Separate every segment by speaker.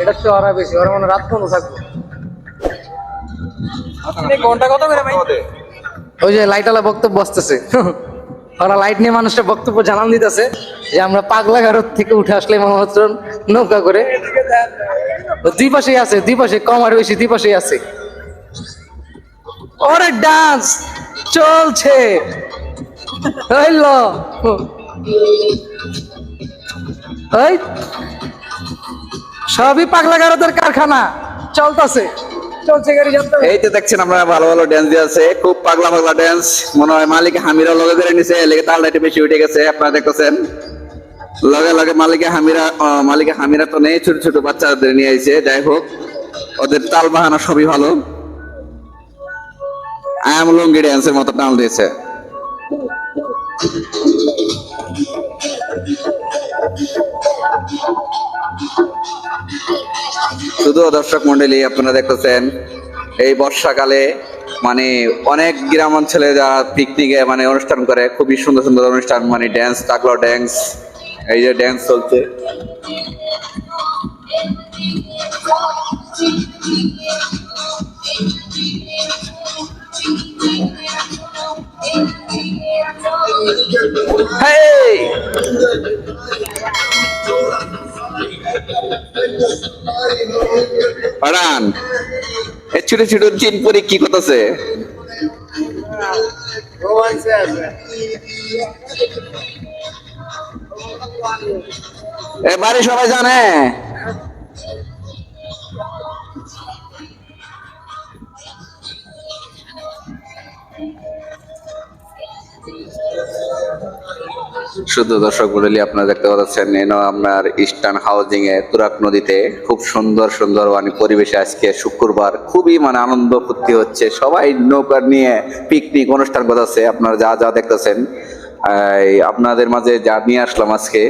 Speaker 1: এটা তো ওরা বেশি ওরা মানে রাত পর্যন্ত থাকবে।
Speaker 2: ঘণ্টা কত করে ভাই?
Speaker 1: ওই যে লাইটওয়ালা বক্তব্য আসতেছে। ওরা লাইট নিয়ে মানুষের বক্তব্য জানান দিতেছে যে আমরা পাগলা গারদ থেকে উঠে আসলে মাত্র নৌকা করে। দুই পাশেই আছে দুই পাশে কম আর বেশি দুই পাশেই আছে। ওরে ডান্স চলছে। হইল। এই সবই পাগলা গারদের কারখানা। চলতেছে। চলছে গাড়ি
Speaker 3: দেখছেন আমরা ভালো ভালো ড্যান্স দিয়ে খুব পাগলা পাগলা ড্যান্স মনে হয় মালিক হামিরা লগে নিছে লেগে তালটা একটু বেশি উঠে গেছে, আপনারা দেখতেছেন? লগে লগে মালিকে হামিরা মালিকে হামিরা তো নেই, ছোট ছোট বাচ্চাদের নিয়ে আইছে, যাই হোক, ওদের তাল বাহানা সবই ভালো। আয়াম লঙ্গি ড্যান্সের মতো টান দিয়েছে। শুধু দর্শক মন্ডলী, আপনারা দেখতেছেন এই বর্ষাকালে মানে অনেক গ্রাম অঞ্চলে যারা পিকনিকে মানে অনুষ্ঠান করে, খুবই সুন্দর সুন্দর অনুষ্ঠান মানে ড্যান্স টাকলো ড্যান্স এই যে ড্যান্স চলছে Hey! পারান এই ছোট ছোট চিন পরে কি করতেছে? এবারে সবাই জানে? শুধু দর্শক মন্ডলী, আপনারা দেখতে পাচ্ছেন, এনো আপনার ইস্টার্ন হাউজিং এ তুরাক নদীতে খুব সুন্দর সুন্দর মানে পরিবেশে আজকে শুক্রবার। খুবই মানে আনন্দ ফুর্তি হচ্ছে। সবাই নৌকা নিয়ে পিকনিক অনুষ্ঠান করতেছে। আপনারা যা যা দেখতেছেন আপনাদের মাঝে যা নিয়ে আসলাম আজকে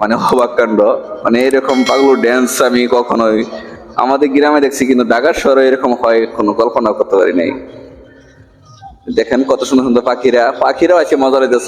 Speaker 3: মানে অবাক কাণ্ড। মানে এরকম পাগলু ড্যান্স আমি কখনোই আমাদের গ্রামে দেখছি, কিন্তু ঢাকার শহরে এরকম হয়, কোনো কল্পনা করতে পারি নাই। দেখেন কত সুন্দর সুন্দর পাখিরা। পাখিরাও আছে মজা লেগেছে